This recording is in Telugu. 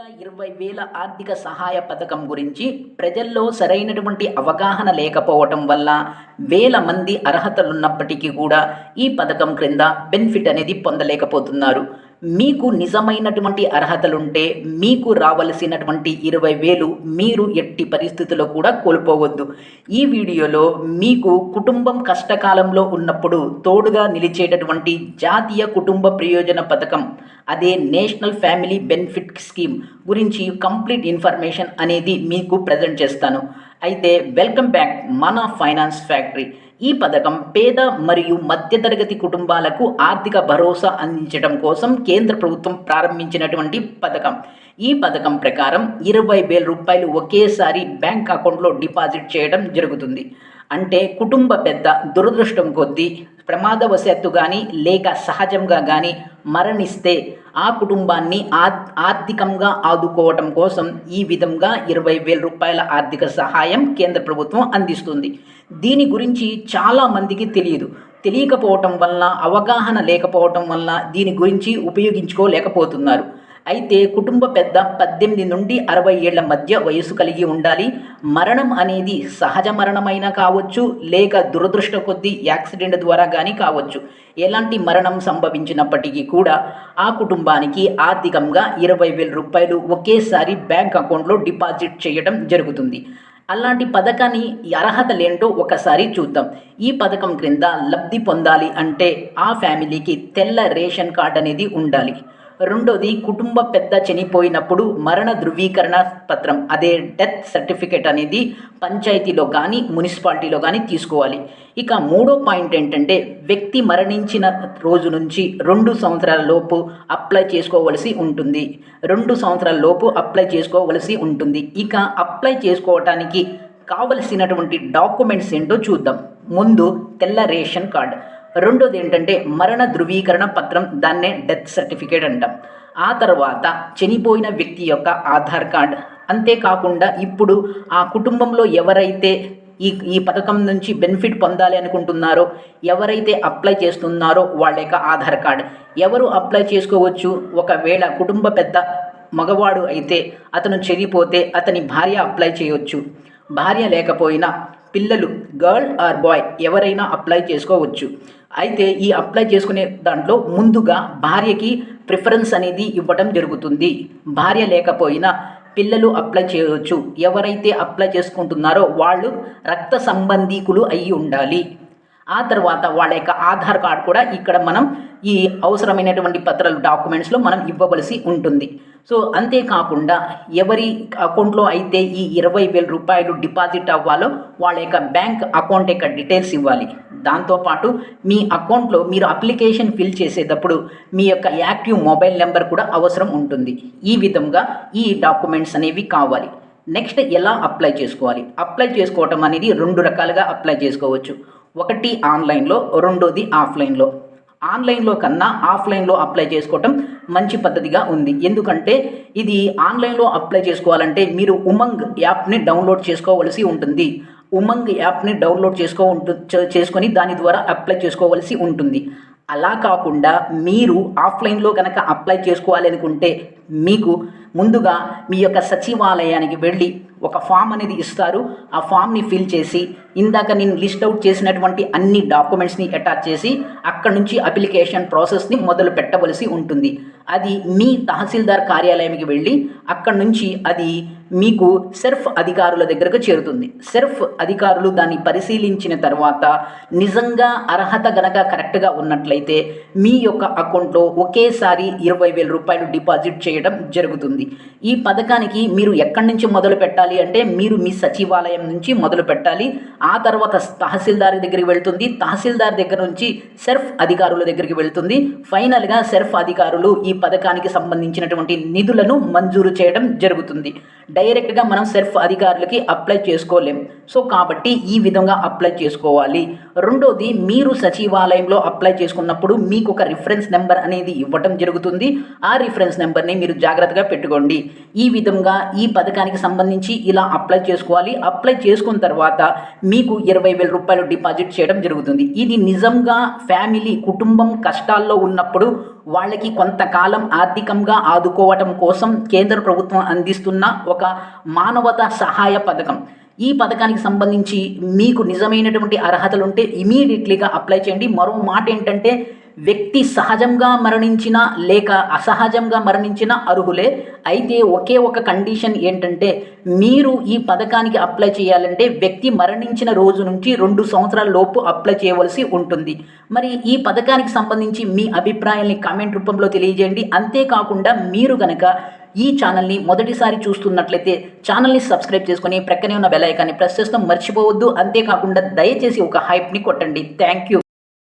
ఏటా ఇరవై వేల ఆర్థిక సహాయ పథకం గురించి ప్రజల్లో సరైనటువంటి అవగాహన లేకపోవటం వల్ల వేల మంది అర్హతలున్నప్పటికీ కూడా ఈ పథకం క్రింద బెనిఫిట్ అనేది పొందలేకపోతున్నారు. మీకు నిజమైనటువంటి అర్హతలుంటే మీకు రావలసినటువంటి ఇరవై వేలు మీరు ఎట్టి పరిస్థితుల్లో కూడా కోల్పోవద్దు. ఈ వీడియోలో మీకు కుటుంబం కష్టకాలంలో ఉన్నప్పుడు తోడుగా నిలిచేటటువంటి జాతీయ కుటుంబ ప్రయోజన పథకం అదే నేషనల్ ఫ్యామిలీ బెనిఫిట్ స్కీమ్ గురించి కంప్లీట్ ఇన్ఫర్మేషన్ అనేది మీకు ప్రజెంట్ చేస్తాను. అయితే వెల్కమ్ బ్యాక్ మన ఫైనాన్స్ ఫ్యాక్టరీ. ఈ పథకం పేద మరియు మధ్యతరగతి కుటుంబాలకు ఆర్థిక భరోసా అందించడం కోసం కేంద్ర ప్రభుత్వం ప్రారంభించినటువంటి పథకం. ఈ పథకం ప్రకారం ఇరవై వేల రూపాయలు ఒకేసారి బ్యాంక్ అకౌంట్లో డిపాజిట్ చేయడం జరుగుతుంది. అంటే కుటుంబ పెద్ద దురదృష్టం కొద్దీ ప్రమాదవశాత్తు కానీ లేక సహజంగా కానీ మరణిస్తే ఆ కుటుంబాన్ని ఆర్ ఆర్థికంగా ఆదుకోవటం కోసం ఈ విధంగా ఇరవై వేల రూపాయల ఆర్థిక సహాయం కేంద్ర ప్రభుత్వం అందిస్తుంది. దీని గురించి చాలామందికి తెలియదు. తెలియకపోవటం వల్ల అవగాహన లేకపోవటం వల్ల దీని గురించి ఉపయోగించుకోలేకపోతున్నారు. అయితే కుటుంబ పెద్ద పద్దెనిమిది నుండి అరవై ఏళ్ళ మధ్య వయసు కలిగి ఉండాలి. మరణం అనేది సహజ మరణమైనా కావచ్చు లేక దురదృష్ట కొద్దీ యాక్సిడెంట్ ద్వారా కానీ కావచ్చు. ఎలాంటి మరణం సంభవించినప్పటికీ కూడా ఆ కుటుంబానికి ఆర్థికంగా ఇరవై వేల రూపాయలు ఒకేసారి బ్యాంక్ అకౌంట్లో డిపాజిట్ చేయడం జరుగుతుంది. అలాంటి పథకాన్ని అర్హతలేంటో ఒకసారి చూద్దాం. ఈ పథకం క్రింద లబ్ధి పొందాలి అంటే ఆ ఫ్యామిలీకి తెల్ల రేషన్ కార్డ్ అనేది ఉండాలి. రెండోది కుటుంబ పెద్ద చనిపోయినప్పుడు మరణ ధృవీకరణ పత్రం. అదే డెత్ సర్టిఫికేట్ అనేది పంచాయతీలో కానీ మున్సిపాలిటీలో కానీ తీసుకోవాలి. ఇక మూడో పాయింట్ ఏంటంటే వ్యక్తి మరణించిన రోజు నుంచి రెండు సంవత్సరాల లోపు అప్లై చేసుకోవలసి ఉంటుంది. రెండు సంవత్సరాల లోపు అప్లై చేసుకోవలసి ఉంటుంది. ఇక అప్లై చేసుకోవటానికి కావలసినటువంటి డాక్యుమెంట్స్ ఏంటో చూద్దాం. ముందు తెల్ల రేషన్ కార్డ్. రెండోది ఏంటంటే మరణ ధృవీకరణ పత్రం దాన్నే డెత్ సర్టిఫికేట్ అంటాం. ఆ తర్వాత చనిపోయిన వ్యక్తి యొక్క ఆధార్ కార్డ్. అంతేకాకుండా ఇప్పుడు ఆ కుటుంబంలో ఎవరైతే ఈ ఈ పథకం నుంచి బెనిఫిట్ పొందాలి అనుకుంటున్నారో ఎవరైతే అప్లై చేస్తున్నారో వాళ్ళ యొక్క ఆధార్ కార్డ్. ఎవరు అప్లై చేసుకోవచ్చు? ఒకవేళ కుటుంబ పెద్ద మగవాడు అయితే అతను చనిపోతే అతని భార్య అప్లై చేయవచ్చు భార్య లేకపోయినా పిల్లలు గర్ల్ ఆర్ బాయ్ ఎవరైనా అప్లై చేసుకోవచ్చు. అయితే ఈ అప్లై చేసుకునే దాంట్లో ముందుగా భార్యకి ప్రిఫరెన్స్ అనేది ఇవ్వడం జరుగుతుంది. భార్య లేకపోయినా పిల్లలు అప్లై చేయవచ్చు. ఎవరైతే అప్లై చేసుకుంటున్నారో వాళ్ళు రక్త సంబంధీకులు అయి ఉండాలి. ఆ తర్వాత వాళ్ళ యొక్క ఆధార్ కార్డ్ కూడా ఇక్కడ మనం ఈ అవసరమైనటువంటి పత్రాలు డాక్యుమెంట్స్లో మనం ఇవ్వవలసి ఉంటుంది. సో అంతేకాకుండా ఎవరి అకౌంట్లో అయితే ఈ ఇరవై వేల రూపాయలు డిపాజిట్ అవ్వాలో వాళ్ళ యొక్క బ్యాంక్ అకౌంట్ యొక్క డీటెయిల్స్ ఇవ్వాలి. దాంతోపాటు మీ అకౌంట్లో మీరు అప్లికేషన్ ఫిల్ చేసేటప్పుడు మీ యొక్క యాక్టివ్ మొబైల్ నెంబర్ కూడా అవసరం ఉంటుంది. ఈ విధంగా ఈ డాక్యుమెంట్స్ అనేవి కావాలి. నెక్స్ట్ ఎలా అప్లై చేసుకోవాలి? అప్లై చేసుకోవటం అనేది రెండు రకాలుగా అప్లై చేసుకోవచ్చు. ఒకటి ఆన్లైన్లో రెండోది ఆఫ్లైన్లో. ఆన్లైన్లో కన్నా ఆఫ్లైన్లో అప్లై చేసుకోవటం మంచి పద్ధతిగా ఉంది. ఎందుకంటే ఇది ఆన్లైన్లో అప్లై చేసుకోవాలంటే మీరు ఉమంగ్ యాప్ని డౌన్లోడ్ చేసుకోవలసి ఉంటుంది. ఉమంగ్ యాప్ని డౌన్లోడ్ చేసుకో ఉంటు చేసుకొని దాని ద్వారా అప్లై చేసుకోవలసి ఉంటుంది. అలా కాకుండా మీరు ఆఫ్లైన్లో కనుక అప్లై చేసుకోవాలి అనుకుంటే మీకు ముందుగా మీ యొక్క సచివాలయానికి వెళ్ళి ఒక ఫామ్ అనేది ఇస్తారు. ఆ ఫామ్ని ఫిల్ చేసి ఇందాక నేను లిస్ట్ అవుట్ చేసినటువంటి అన్ని డాక్యుమెంట్స్ని అటాచ్ చేసి అక్కడ నుంచి అప్లికేషన్ ప్రాసెస్ని మొదలు పెట్టవలసి ఉంటుంది. అది మీ తహసీల్దార్ కార్యాలయానికి వెళ్ళి అక్కడ నుంచి అది మీకు సెర్ఫ్ అధికారుల దగ్గరకు చేరుతుంది. సెర్ఫ్ అధికారులు దాన్ని పరిశీలించిన తర్వాత నిజంగా అర్హత గనక కరెక్ట్గా ఉన్నట్లయితే మీ యొక్క అకౌంట్లో ఒకేసారి ఇరవై వేల రూపాయలు డిపాజిట్ చేయడం జరుగుతుంది. ఈ పథకానికి మీరు ఎక్కడి నుంచి మొదలు పెట్టాలి అంటే మీరు మీ సచివాలయం నుంచి మొదలు పెట్టాలి. ఆ తర్వాత తహసీల్దార్ దగ్గరికి వెళ్తుంది. తహసీల్దార్ దగ్గర నుంచి సెర్ఫ్ అధికారుల దగ్గరికి వెళ్తుంది. ఫైనల్గా సెర్ఫ్ అధికారులు ఈ పథకానికి సంబంధించినటువంటి నిధులను మంజూరు చేయడం జరుగుతుంది. డైరెక్ట్గా మనం సెర్ఫ్ అధికారులకి అప్లై చేసుకోలేం. సో కాబట్టి ఈ విధంగా అప్లై చేసుకోవాలి. రెండోది మీరు సచివాలయంలో అప్లై చేసుకున్నప్పుడు మీకు ఒక రిఫరెన్స్ నెంబర్ అనేది ఇవ్వటం జరుగుతుంది. ఆ రిఫరెన్స్ నెంబర్ని మీరు జాగ్రత్తగా పెట్టుకోండి. ఈ విధంగా ఈ పథకానికి సంబంధించి ఇలా అప్లై చేసుకోవాలి. అప్లై చేసుకున్న తర్వాత మీకు ఇరవై వేల రూపాయలు డిపాజిట్ చేయడం జరుగుతుంది. ఇది నిజంగా ఫ్యామిలీ కుటుంబం కష్టాల్లో ఉన్నప్పుడు వాళ్ళకి కొంతకాలం ఆర్థికంగా ఆదుకోవటం కోసం కేంద్ర ప్రభుత్వం అందిస్తున్న ఒక మానవతా సహాయ పథకం. ఈ పథకానికి సంబంధించి మీకు నిజమైనటువంటి అర్హతలు ఉంటే ఇమీడియట్లీగా అప్లై చేయండి. మరో మాట ఏంటంటే వ్యక్తి సహజంగా మరణించిన లేక అసహజంగా మరణించిన అర్హులే. అయితే ఒకే ఒక కండిషన్ ఏంటంటే మీరు ఈ పథకానికి అప్లై చేయాలంటే వ్యక్తి మరణించిన రోజు నుంచి రెండు సంవత్సరాల లోపు అప్లై చేయవలసి ఉంటుంది. మరి ఈ పథకానికి సంబంధించి మీ అభిప్రాయాల్ని కామెంట్ రూపంలో తెలియజేయండి. అంతేకాకుండా మీరు కనుక ఈ ఛానల్ని మొదటిసారి చూస్తున్నట్లయితే ఛానల్ని సబ్స్క్రైబ్ చేసుకొని ప్రక్కనే ఉన్న బెల్ ఐకాన్ని ప్రెస్ చేస్తాం మర్చిపోవద్దు. అంతేకాకుండా దయచేసి ఒక హైప్ని కొట్టండి. Thank you